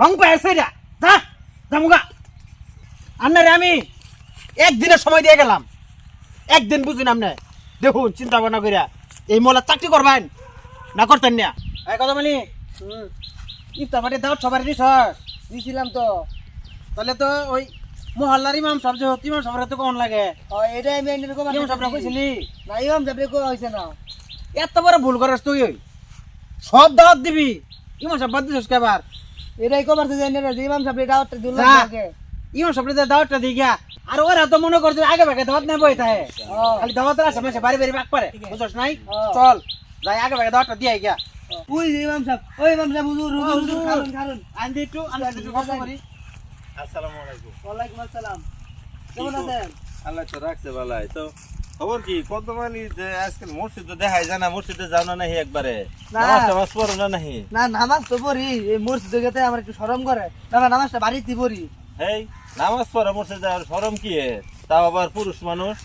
রং সেটা যা জামুগা আন্নারে আমি একদিনের সময় দিয়ে গেলাম। একদিন বুঝিন আপনি দেখুন চিন্তা ভাবনা করিয়া এই মোলা চাকরি করবেন? না করতেন না? এই কথা বলি। ইফতার পাটি দাও সবার দিস দিছিলাম তো। তাহলে তো ওই মহল্লার ইমাম সাহেব যে ইমাম সাহেবের তো কেমন লাগে? ও এটাই আমি ইমাম সাহেবরা কইছিলি? না ইমাম সাহেব কো হইছে না। এত বড় ভুল করাস তুই। ওই সব দাওয়াত দিবি। ইমাম সাহেব বাদ দিছিস কেবার এটাই কবার তো না ইমাম সাহেব এটা একটা দুল ইমাম সাহেব দাওয়াতটা দিয়ে গিয়া আর ওরা তো মনে করছে আগে ভাগে দাওয়াত নেই বই থাকে খালি দাওয়াত আসে মাসে বাড়ি বাড়ি বাক পারে বুঝছ নাই? চল যাই আগে ভাগে দাওয়াতটা দিয়ে গিয়া। ওই ইমাম সাহেব ওই ইমাম সাহেব হুজুর ও, হুজুর হুজুর। খারুন খারুন। একটু আনদি একটু কষ্ট করি। আসসালামু আলাইকুম। ওয়ালাইকুম আসসালাম। কেমন আছেন? আল্লাহ তো রাখছে ভালাই তো। খবর কি? কত মানে যে আজকাল মসজিদ তো দেখাই জানা মসজিদে যাও না নাহি একবারে? না। নামাজ টামাজ পড়ো না নাহি? না নামাজ তো পড়ি। এই মসজিদে গেতে আমার একটু শরম করে। তারপর নামাজটা বাড়িতে পড়ি। হেই নামাজ পড়া মসজিদে আর শরম কি? তাও আবার পুরুষ মানুষ।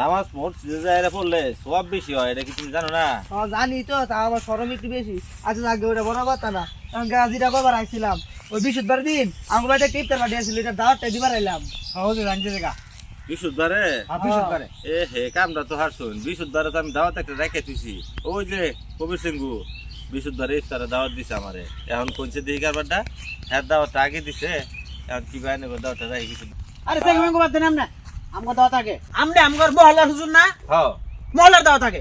নামাজ মসজিদে যায় এরা পড়লে সব বেশি হয় এটা কি তুমি জানো না? ও জানি তো তা আমার শরম একটু বেশি। আচ্ছা আগে ওটা বড় কথা না। কারণ গাজিটা কবার আইছিলাম। ওই বৃহস্পতিবার দিন আমার বাড়িতে টিপটার পাঠিয়ে আসছিল এটা দাওয়াতটা দিবার আইলাম। সহজে জানছে দেখা। বিশুদ্ধবারে হাফিজ করে এ হে কামটা তো হার শুন বিশুদ্ধবারে তো আমি দাওয়াত একটা রেখে তুইছি ওই যে কবির সিংহু বিশুদ্ধবারে ইফতারে দাওয়াত দিছে আমারে। এখন কোনছে দিই কারবারটা? হ্যাঁ দাওয়াতটা আগে দিছে। এখন কি বাইনে দাওয়াতটা রাখি কিছু আরে সেই বাদ দেন আমরা আমগো দাওয়াত আগে। আমনে আমগর মহল্লার হুজুর না? হ্যাঁ। মহল্লার দাওয়াত আগে।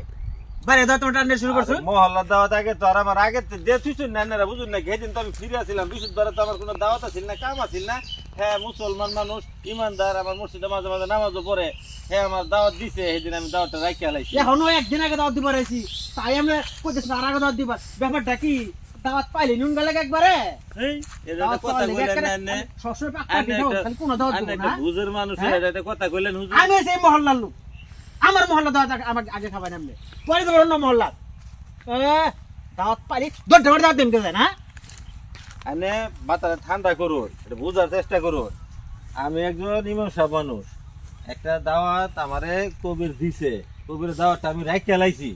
বাইরে দাওয়াত তোমার টান্ডে শুরু করছ। মহল্লার দাওয়াত আগে তো আর আমার আগে তো দিয়ে তুইছুন না না বুঝুন না তো আমি ফিরে আসছিলাম বিশুদ্ধবারে তো আমার কোনো দাওয়াত আছিল না কাম আছিল না। হ্যাঁ মুসলমান মানুষ ইমানদার আমার মসজিদে মাঝে মাঝে নামাজও পড়ে। হ্যাঁ আমার দাওয়াত দিছে সেদিন আমি দাওয়াতটা রাখি আলাইছি এখনও একদিন আগে দাওয়াত দিবার আইছি তাই আমরা কইতেছি আর আগে দাওয়াত দিবার ব্যাপারটা কি? দাওয়াত পাইলে নুন গেলে একবারে? এই এটা কথা পাইলে কইলেন না সবসময় দাও খালি কোন দাওয়াত দিব না। বুঝের মানুষ হ্যাঁ? এটা কথা কইলেন হুজুর। আমি সেই মহল্লার লোক। আমার মহল্লা দাওয়াত আমাকে আগে খাবার নামলে। পরে তো অন্য মহল্লা। দাওয়াত পাইলে দরজা মারে দাওয়াত দেন মাথাটা ঠান্ডা করুন, এটা বোঝার চেষ্টা করুন। আমি একজন ইমাম সাহেব মানুষ। একটা দাওয়াত আমারে কবির দিছে। কবির দাওয়াতটা আমি রাখি আলাইছি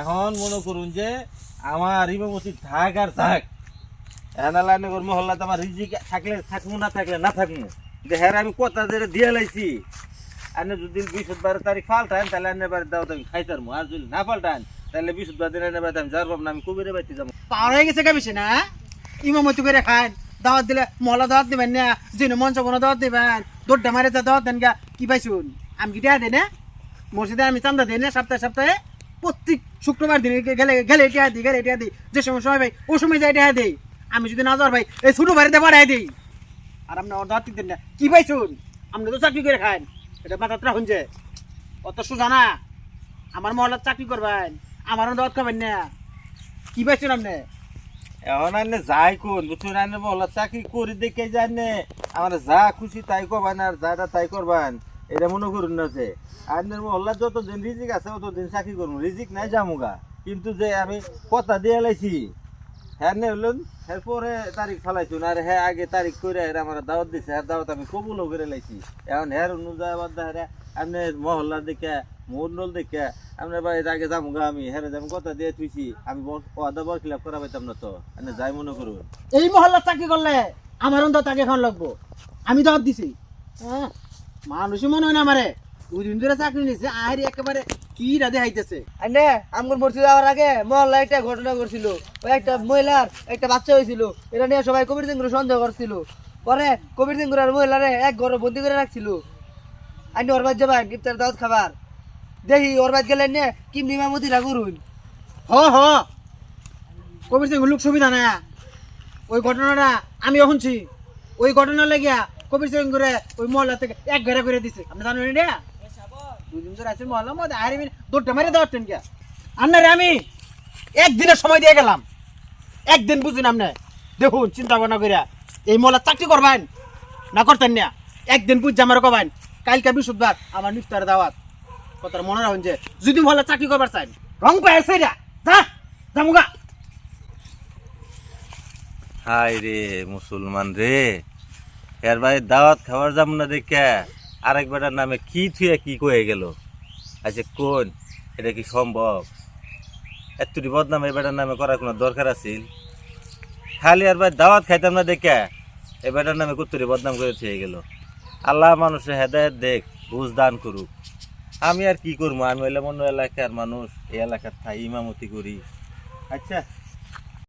এখন মনে করুন যে আমার ইমামতি থাক আর থাক। এনালাইনে কর মহল্লাতে আমার রিজিক থাকলে থাকব, না থাকলে না থাকব। যে হ্যাঁ আমি কথা দিয়ে লাইছি। আনে যদি বৃহস্পতিবার তারিখ পাল্টান তাহলে আনে বাড়ি দাওয়াত আমি খাইতারমু আর যদি না পাল্টান তাহলে বৃহস্পতিবার দিন বাড়িতে আমি যার না, আমি কবিরে বাড়িতে যাব। পার হয়ে গেছে গাবিছে না? ইমামতি করে খান দাওয়াত দিলে মহল্লা দাওয়াত দিবেন না যিনি মঞ্চ বনা দাওয়াত দিবেন দৌড়টা মারে যা দাওয়াত দেন গা, কি পাইছুন? আমি কি দেয় দেয় না? মসজিদে আমি চান্দা দেয় না, সপ্তাহে সপ্তাহে প্রত্যেক শুক্রবার দিন গেলে গেলে এটা দিই, গেলে এটা দিই। যে সময় সময় ভাই, ও সময় যাই এটা দিই। আমি যদি না যাওয়ার ভাই, এই ছোটো বাড়িতে বাড়াই দিই। আর আপনি ওর দাওয়াত দিতেন না। কি পাইছুন? আপনি তো চাকরি করে খান এটা মাথাতে রাখুন যে অত সোজা না? আমার মহল্লার চাকরি করবেন, আমারও দাওয়াত খাবেন না। কি পাইছুন আপনি? এখন আনে যাই কোন বুঝছেন আনে বলা চাকরি করি দেখে জানে আমার যা খুশি তাই করবেন আর যাটা তাই করবেন। এটা মনে করুন না যে আনের মহল্লা যতদিন রিজিক আছে ততদিন চাকরি করব। রিজিক নাই যামুগা কিন্তু যে আমি কথা দিয়ে লাইছি হ্যাঁ নে হলেন। এরপরে তারিখ ফেলাইছুন আর হ্যাঁ আগে তারিখ করে এর আমার দাওয়াত দিছে। হ্যাঁ দাওয়াত আমি কবুলও করে লাইছি। এখন হ্যাঁ অনুযায়ী বাদ হ্যাঁ আপনার মহল্লা দেখে মন্ডল দেখে আপনার বাড়ির আগে যামুগা আমি। হ্যাঁ আমি কথা দিয়ে তুইছি আমি ওয়াদা বর খিলাপ করা পাইতাম না তো। আপনি যাই মনে করুন। এই মহল্লার চাকরি করলে আমার অন্তত তাকে এখন লাগবো। আমি জবাব দিছি। হ্যাঁ। মানুষই মনে হয় না আমারে। দুই দিন ধরে চাকরি নিছে আহারি একেবারে কি রাধে হাইতেছে? আন্নে আমার মসজিদ যাওয়ার আগে মহল্লা একটা ঘটনা করছিল ওই একটা মহিলার একটা বাচ্চা হয়েছিল এটা নিয়ে সবাই কবির সিংহ সন্দেহ করছিল। পরে কবির সিংহ আর মহিলারে এক ঘরে বন্দি করে রাখছিল। আইনি ওর বাদ যাবেন ইফতার দাওয়াত খাবার। দেখি ওর বাদ গেলেন নে কি নিমামতি রাগুরুন হ হ। কবির সিং লোক সুবিধা না। ওই ঘটনাটা আমি শুনছি ওই ঘটনা লেগিয়া কবির সিং করে ওই মহল্লা থেকে এক ঘরে করে দিছে। আপনি জানেন এটা? দুই দিন ধরে আছে মহল্লা মধ্যে। আহারি দৌড়টা মারে দেওয়ার টেন গিয়া। আন্নারে আমি একদিনের সময় দিয়ে গেলাম। একদিন বুঝিন আপনি দেখুন, চিন্তা ভাবনা করিয়া এই মহল্লা চাকরি করবেন না করতেন না। একদিন বুঝছে আমার কবেন কালকে বৃহস্পতিবার আমার নিফতার দাওয়াত। কথাটা মনে রাখুন যে, যদি মহল্লা চাকরি করবার চান রং সেটা যা, জামুগা। হাই রে, মুসলমান রে। এর ভাই দাওয়াত খাবার যাম না দেখে। আরেক বেটার নামে কি থুয়ে কি কয়ে গেল? আচ্ছা কোন? এটা কি সম্ভব? এতটি বদনাম এই বেটার নামে করার কোনো দরকার আছিল খালি আর ভাই দাওয়াত খাইতাম না দেখে এ বেটার নামে কুত্তুরি বদনাম করে থেকে গেল। আল্লাহ মানুষের হেদায়ত দেখ, বুঝ দান করুক। আমি আর কি করব? আমি হইলাম অন্য এলাকার মানুষ, এই এলাকার থাই ইমামতি করি। আচ্ছা